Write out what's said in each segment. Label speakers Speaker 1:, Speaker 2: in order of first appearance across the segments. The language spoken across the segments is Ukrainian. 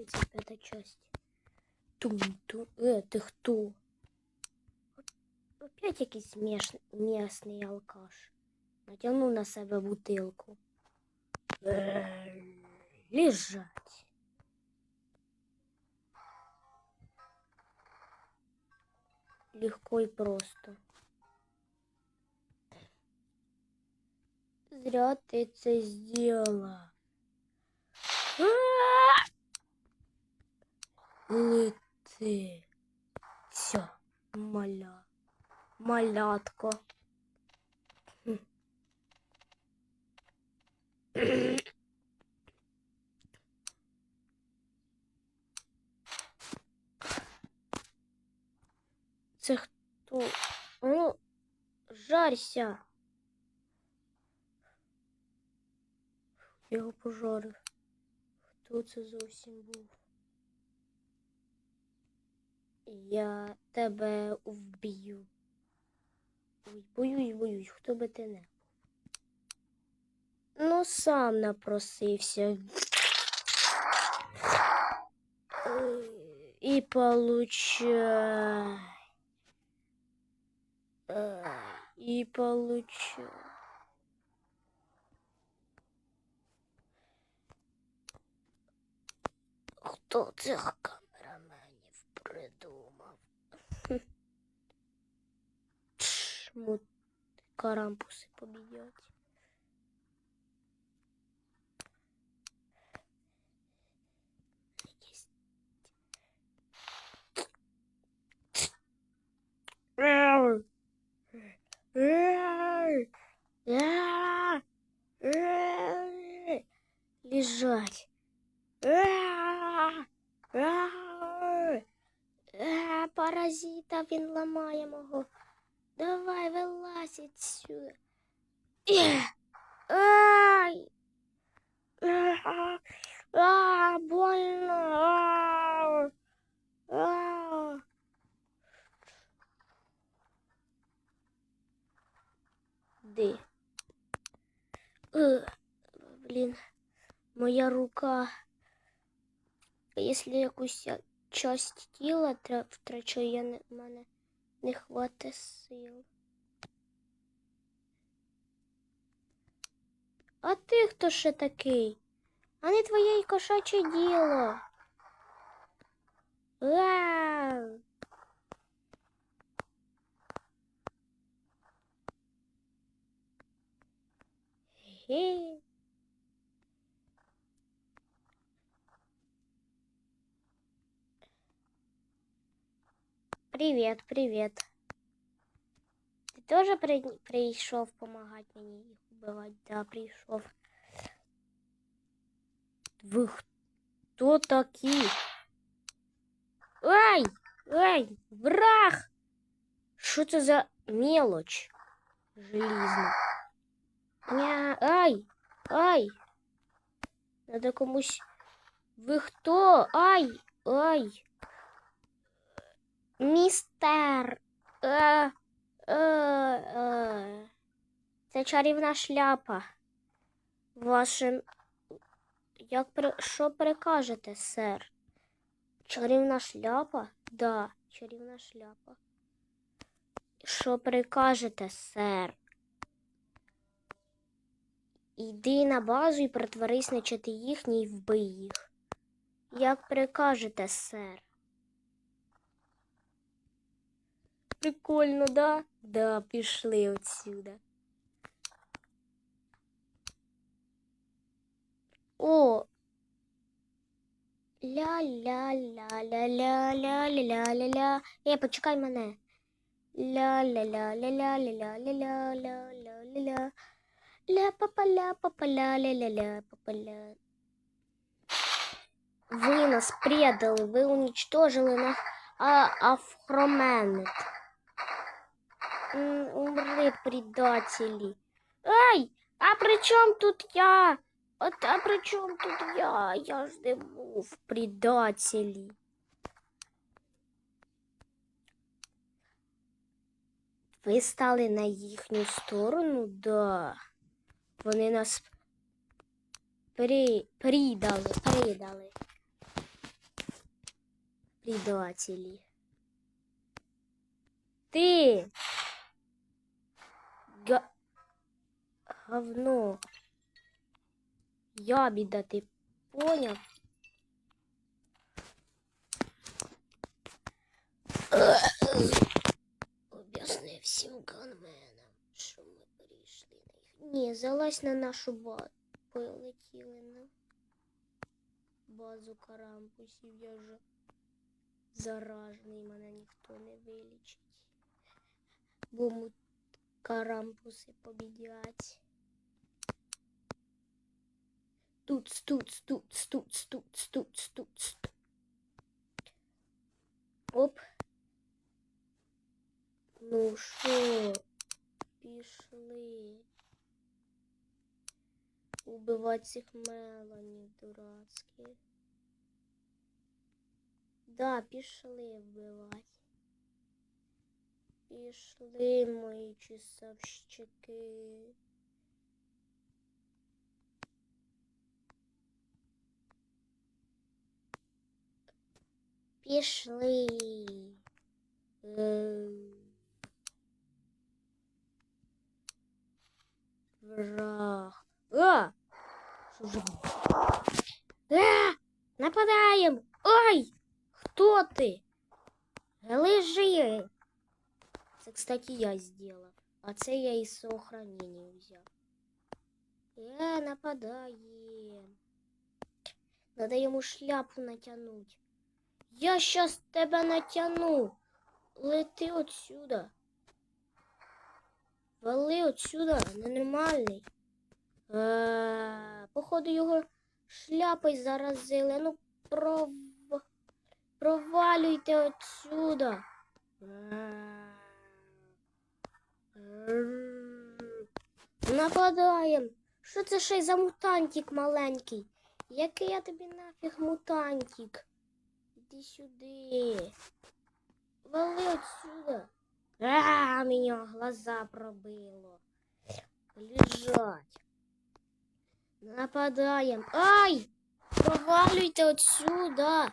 Speaker 1: третья, типа пятая часть. Тум-тум. Э, ты кто? Опять якийсь міш... м'ясний алкаш. Натягнув на себя бутылку э, Лежать. Легко и просто. Зря ты это сделала а! Лети. Все, маля. Малятко. Це хто? Ну, жарся. Його пожарив. Хто це зовсім був? Я тебе вб'ю. Ой, боюсь, боюсь, хто би ти не був. Ну, сам напросився. І получай. І получай. Хто цих ему карампусы победить. Лежать. Паразита він ламає мого. Давай, вылазь отсюда. Ай! А, больно. А. Ды. Э, блин, моя рука. Если якусь часть тіла втрачу, я не мене не хватить сил. А ти хто ще такий? А не твоє й кошаче діло. Вау! Хе. Привет, привет. Ты тоже при... пришел помогать мне их убивать? Да, пришел. Вы кто такие? Ай! Ай! Враг! Что это за мелочь? Железно. Ня, ай! Ай! Надо комусь... Вы кто? Ай! Ай! Містер. Е, е, е. Це чарівна шляпа. Вашим. Як при... Що прикажете, сер? Чарівна шляпа? Да, чарівна шляпа. Що прикажете, сер? Йди на базу і притворись, наче їхній і вбий їх. Як прикажете, сер? Прикольно, да? Да, пішли отсюда. О. Ля-ля-ля-ля-ля-ля-ля-ля-ля. Е, почекай мене. Ля-ля-ля-ля-ля-ля-ля-ля-ля-ля-ля-ля. Ля-па-па-ля-па-па-ля-ля-ля-па-па-ля. Ви нас предали, ви уничтожили наш а, афроменет. М, Умри, предатели. Ай, а при чем тут я? От, а при чем тут я? Я ж не був предателі. Ви стали на їхню сторону? Да. Вони нас при... придали, придали. предатели. Ты! Га... Говно. Ябеда, ты понял? Об'ясни всім ганменам, що ми прийшли на їх. Ні, залазь на нашу базу. Полетіли на базу карампусів. Я вже заражений, мене ніхто не вилічить. Бо Му карампуси побідять. Тут, тут, тут, тут, тут, тут, тут. Оп. Ну що, пішли. Убивати цих меланів дурацьких. Да, пішли вбивати. Пішли мої часовщики. Пішли. Ем. Враг. А! Що ж? А! Нападаємо! Ой! Хто ти? Лежи! Це, кстати, я сделав. А це я із сохранення взяв. Е, нападаємо. Надо йому шляпу натянуть. Я щас тебе натяну. Лети отсюда. Вали отсюда, ненормальний. Е, походу його шляпою заразили. Ну, пров... провалюйте отсюда. Е, Нападаєм. Що це ще й за мутантик маленький? Який я тобі нафіг мутантик? Іди сюди. Вали отсюда. А, меня глаза пробило. Лежать. Нападаем. Ай! Провалюйте отсюда.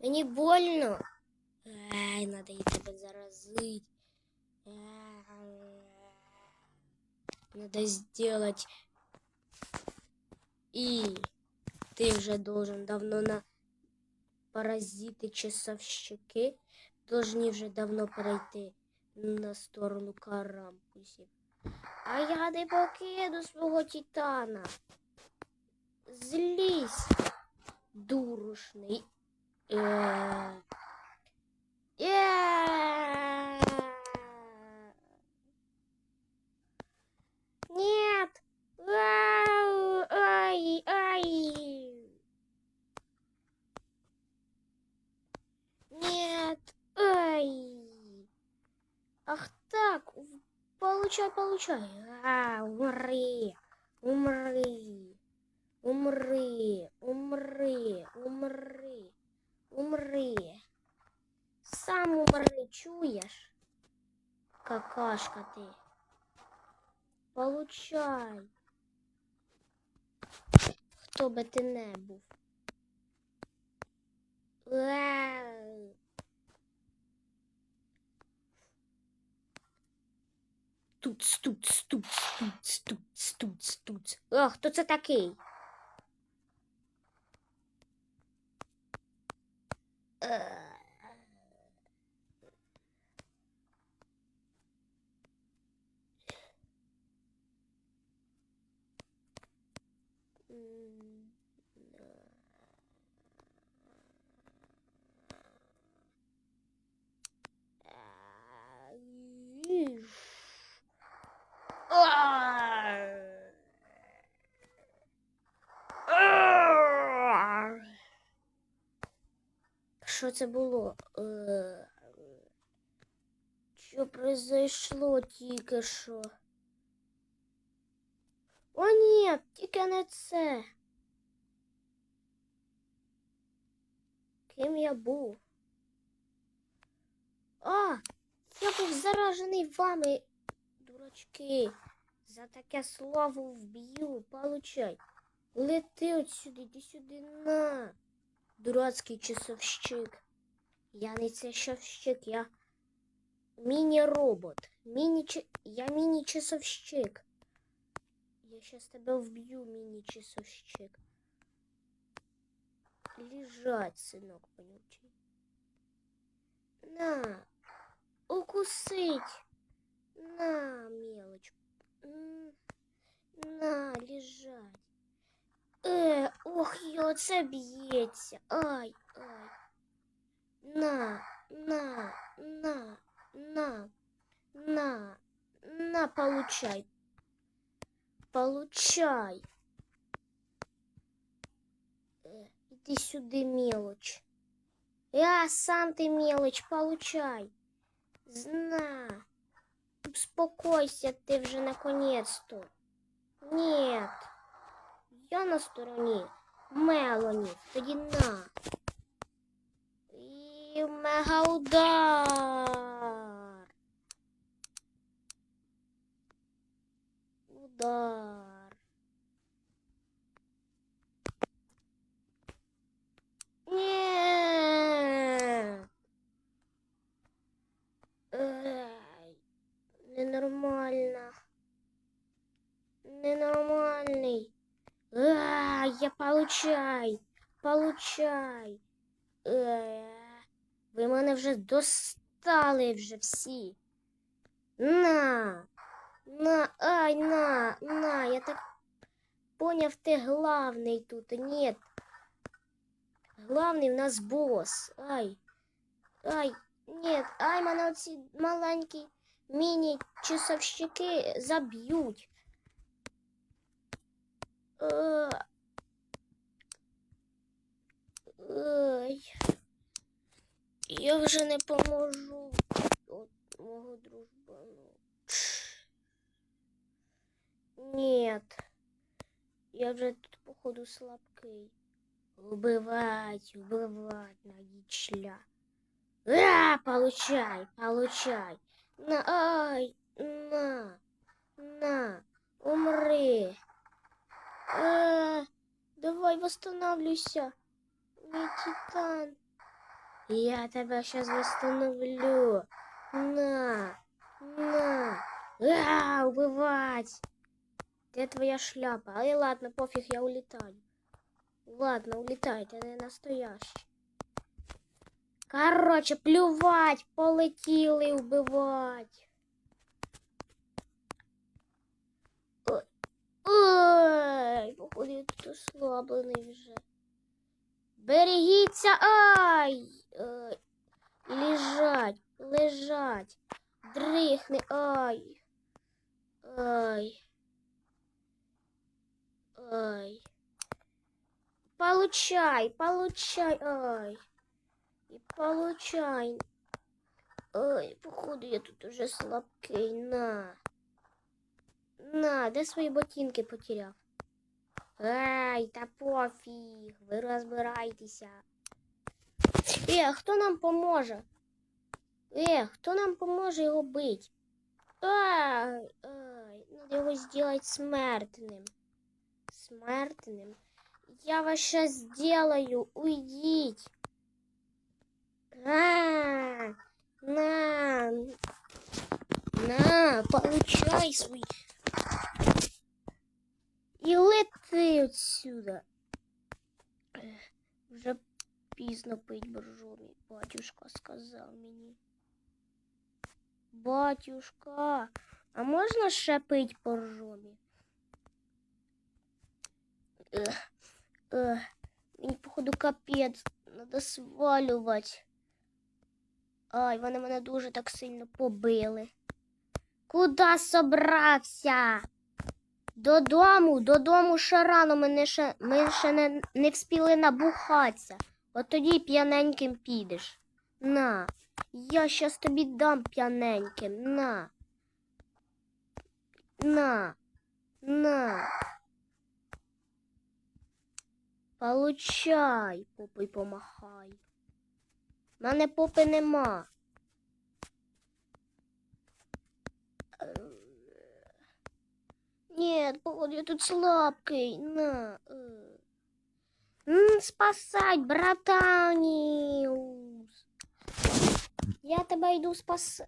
Speaker 1: Мені больно. Ай, надо и тебе заразить. Ай Надо сделать. И ты уже должен давно на паразиты часовщики должны вже давно перейти на сторону карампусів. А я не покину свого титана. Злізь, дурушний. Е. Нет. Ау, Ай, ай. Нет. Ай. Ах так. Получай, получай. А, умри. Умри. Умри. Умри. Умри. Умри. Сам умри, чуєш? Какашка ти. Получай. Хто би ти не був. Туц, туц, туц, туц, туц, туц, туц. О, хто це такий? Е. М, да. А, іш. Що це було? Е, Що произошло тільки що? О, ні, тільки не це. Ким я був? А, я був заражений вами, дурачки. За таке слово вб'ю, получай. Лети отсюди, іди сюди на. Дурацький часовщик. Я не часовщик, я міні-робот. Міні. Я міні-часовщик. Я щас тебе вб'ю, міні-часовщик. Лежать, синок, вонючий. На, укусить. На, мелочь. На, лежать. Е, ох, йо, це. Ай, ай. На, на, на, на, на, на, получай. Получай. Е, іди сюди, мелочь. Я сам ты мелочь, получай. Зна. Успокойся ты вже наконец-то. Нет. Я на стороні Мелоні. Тоді на. І мегаудар. Удар. Ні. Ей, Ненормально. Ненормальний. А, я получай. Получай. Е, ви мене вже достали вже всі. На. На, ай, на, на, я так поняв, ти главний тут. Нет. Главний в нас босс. Ай. Ай, нет, ай, мене оці маленькі міні-часовщики заб'ють. Е, Ой. Я вже не поможу от мого дружбану. Нет. Я вже тут, походу, слабкий. Убивать, убивать, нагічля. А, получай, получай. На, ай, на, на, умри. А, давай восстанавливайся. Мій титан. Я тебе сейчас восстановлю. На, на. А, убивать. Где твоя шляпа? Ай, ладно, пофиг, я улетаю. Ладно, улетай, ты не настоящий. Короче, плювать, полетіли вбивать. Ой, Ой, походу, я тут ослаблений вже. Берегіться, ай! Ай. Лежать, лежать. Дрихни, ай. Ай. Ай. Получай, получай, ай. И получай. Ой, походу я тут уже слабкий. На. На, де свої ботинки потеряв? Ай, та пофіг, ви розбирайтеся. Е, а хто нам поможе? Е, хто нам поможе його бить? Ай, ай, надо його сделать смертним. Смертним. Я вас сейчас сделаю, уйдите. На, на, на, получай свой. лети отсюда. Ех, Вже пізно пить боржомі, батюшка сказав мені. Батюшка, а можна ще пить боржомі? Ех, ех, мені, походу, капець, надо свалювати. Ай, вони мене дуже так сильно побили. Куда собрався? Додому, додому ще рано, ми, не ще, ми ще не, не вспіли набухатися. От тоді п'яненьким підеш. На, я щас тобі дам п'яненьким. На. На. На. Получай, попи помахай. В мене попи нема. Нет, походу, я тут слабкий. На. э. Спасать, братаниус. Я тебе йду спас.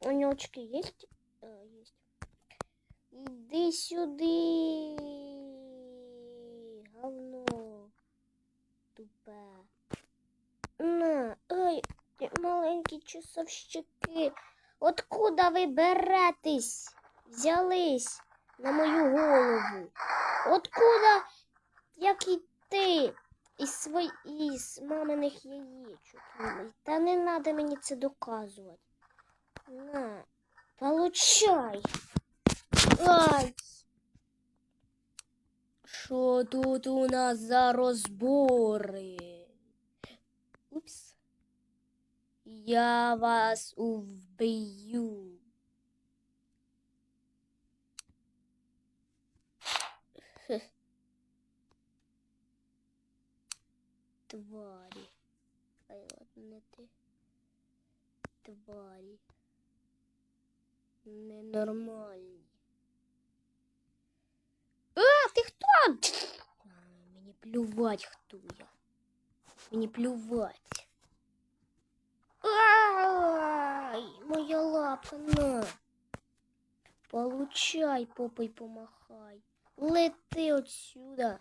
Speaker 1: У нього очки є? А, є. Іди сюди. Говно. Тупе. На, ай, маленькі часовщики. Откуда ви беретесь? Взялись на мою голову. Откуда, як і ти, із свої, із маминих яєчок. Та не треба мені це доказувати. На, получай. Ай. Що тут у нас за розбори? Упс. Я вас вб'ю. Тварі. Ай, ладно, не ти. Тварі. Ненормальні. А, ти хто? Ай, Мені плювать, хто я. Мені плювать. Ай, моя лапка, на. Получай, попой помахай. Лети отсюда.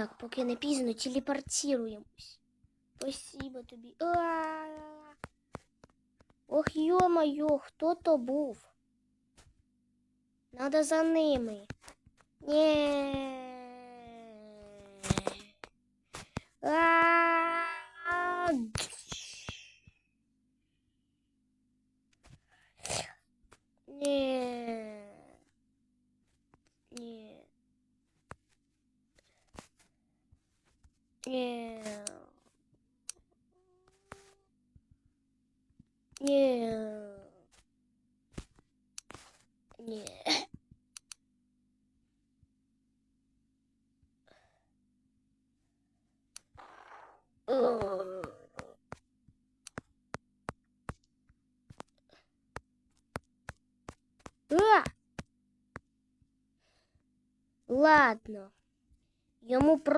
Speaker 1: Так, поки не пізно, телепортируємось. Спасибо тобі. А! Ох, йо-моє, хто то був? Надо за ними. Ні. Ні. Ні. Ні. Ні.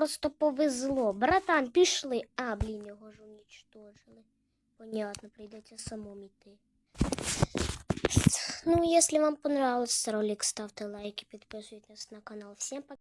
Speaker 1: Просто повезло. Братан, пішли. А, блін, його ж уничтожили. Понятно, прийдеться самому йти. Ну, если вам понравился ролик, ставьте лайки, подписывайтесь на канал. Всем пока.